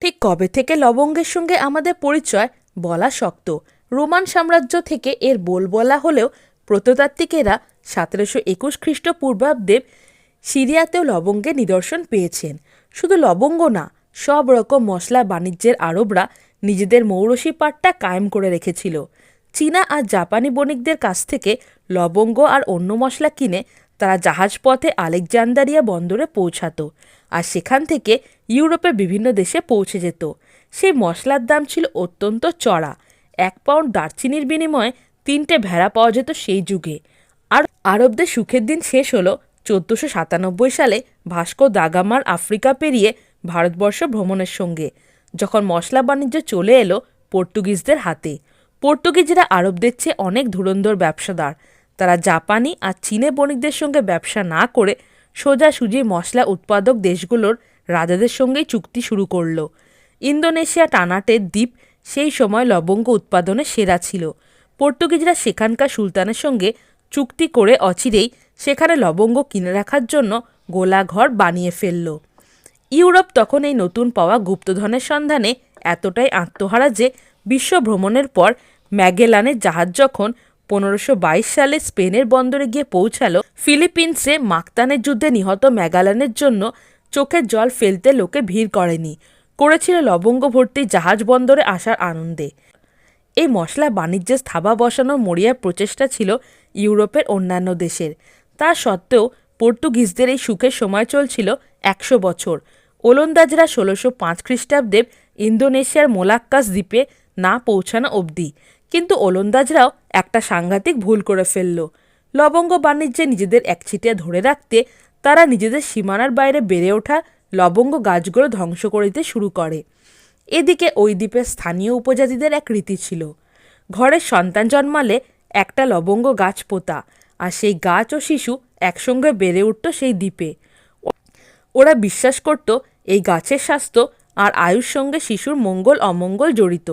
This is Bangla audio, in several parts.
ঠিক কবে থেকে লবঙ্গের সঙ্গে আমাদের পরিচয়? বলা শক্ত। রোমান সাম্রাজ্য থেকে এর বোলবলা হলেও প্রত্নতাত্ত্বিকেরা সতেরোশো একুশ খ্রিস্টপূর্বাব্দে সিরিয়াতেও লবঙ্গের নিদর্শন পেয়েছেন। শুধু লবঙ্গ না, সব রকম মশলা বাণিজ্যের আরবরা নিজেদের মৌরসি পাটটা কায়েম করে রেখেছিল। চীনা আর জাপানি বণিকদের কাছ থেকে লবঙ্গ আর অন্য মশলা কিনে তারা জাহাজপথে আলেকজান্দারিয়া বন্দরে পৌঁছাতো আর সেখান থেকে ইউরোপের বিভিন্ন দেশে পৌঁছে যেত। সেই মশলার দাম ছিল অত্যন্ত চড়া। এক পাউন্ড দারচিনির বিনিময়ে তিনটে ভেড়া পাওয়া যেত সেই যুগে। আর আরবদের সুখের দিন শেষ হলো চোদ্দোশো সাতানব্বই সালে ভাস্কো দাগামার আফ্রিকা পেরিয়ে ভারতবর্ষ ভ্রমণের সঙ্গে। যখন মশলা বাণিজ্য চলে এলো পর্তুগিজদের হাতে। পর্তুগিজরা আরবদের চেয়ে অনেক ধুরন্ধর ব্যবসাদার। তারা জাপানি আর চীনে বণিকদের সঙ্গে ব্যবসা না করে সোজাসুজি মশলা উৎপাদক দেশগুলোর রাজাদের সঙ্গেই চুক্তি শুরু করল। ইন্দোনেশিয়া টানাটের দ্বীপ সেই সময় লবঙ্গ উৎপাদনে সেরা ছিল। পর্তুগিজরা সেখানকার সুলতানের সঙ্গে চুক্তি করে অচিরেই সেখানে লবঙ্গ কিনে রাখার জন্য গোলাঘর বানিয়ে ফেলল। ইউরোপ তখন এই নতুন পাওয়া গুপ্তধনের সন্ধানে এতটাই আত্মহারা যে বিশ্ব ভ্রমণের পর ম্যাগেলানের জাহাজ যখন পনেরোশো সালে স্পেনের বন্দরে গিয়ে পৌঁছালো ফিলিপিন্সে। মাকতানের যুদ্ধে নিহত ম্যাগালানের জন্য চোখের জল ফেলতে লোকে ভিড় করেনি। করেছিল লবঙ্গ ভর্তি জাহাজ বন্দরে আসার আনন্দে। এই মশলা বাণিজ্যে স্থাবা বসানোর মরিয়ার প্রচেষ্টা ছিল ইউরোপের অন্যান্য দেশের। তা সত্ত্বেও পর্তুগিজদের এই সুখের সময় চলছিল একশো বছর। ওলন্দাজরা ষোলোশো পাঁচ খ্রিস্টাব্দে ইন্দোনেশিয়ার মোলাক্কাস দ্বীপে না পৌঁছানো অবধি কিন্তু ওলন্দাজরাও একটা সাংঘাতিক ভুল করে ফেলল। লবঙ্গ বাণিজ্যে নিজেদের একচিটিয়া ধরে রাখতে তারা নিজেদের সীমানার বাইরে বেড়ে ওঠা লবঙ্গ গাছগুলো ধ্বংস করে দিতে শুরু করে। এদিকে ওই দ্বীপের স্থানীয় উপজাতিদের এক রীতি ছিল। ঘরের সন্তান জন্মালে একটা লবঙ্গ গাছ পোতা, আর সেই গাছ ও শিশু একসঙ্গে বেড়ে উঠত সেই দ্বীপে। ওরা বিশ্বাস করত এই গাছের স্বাস্থ্য আর আয়ুর সঙ্গে শিশুর মঙ্গল অমঙ্গল জড়িত।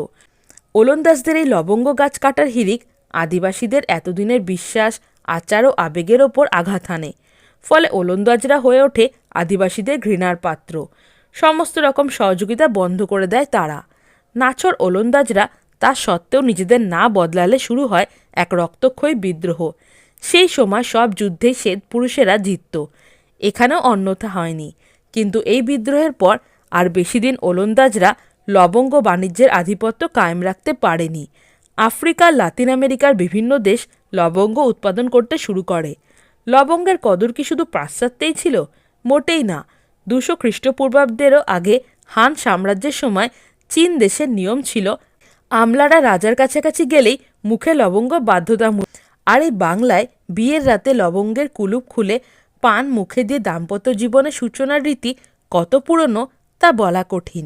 ওলন্দাজদের এই লবঙ্গ গাছ কাটার হিরিক আদিবাসীদের এতদিনের বিশ্বাস, আচার ও আবেগের ওপর আঘাত হানে ফলে ওলন্দাজরা হয়ে ওঠে আদিবাসীদের ঘৃণার পাত্র। সমস্ত রকম সহযোগিতা বন্ধ করে দেয় তারা। নাছর ওলন্দাজরা তা সত্ত্বেও নিজেদের না বদলালে শুরু হয় এক রক্তক্ষয়ী বিদ্রোহ। সেই সময় সব যুদ্ধেই শ্বেত পুরুষেরা জিতত। এখানেও অন্যথা হয়নি। কিন্তু এই বিদ্রোহের পর আর বেশি দিন ওলন্দাজরা লবঙ্গ বাণিজ্যের আধিপত্য কায়েম রাখতে পারেনি। আফ্রিকা, লাতিন আমেরিকার বিভিন্ন দেশ লবঙ্গ উৎপাদন করতে শুরু করে। লবঙ্গের কদর কি শুধু পাশ্চাত্যেই ছিল? মোটেই না। দুশো খ্রিস্টপূর্বাব্দেরও আগে হান সাম্রাজ্যের সময় চীন দেশের নিয়ম ছিল, আমলারা রাজার কাছাকাছি গেলেই মুখে লবঙ্গ বাধ্যতামূলক। আর এই বাংলায় বিয়ের রাতে লবঙ্গের কুলুপ খুলে পান মুখে দিয়ে দাম্পত্য জীবনের সূচনার রীতি কত পুরনো তা বলা কঠিন।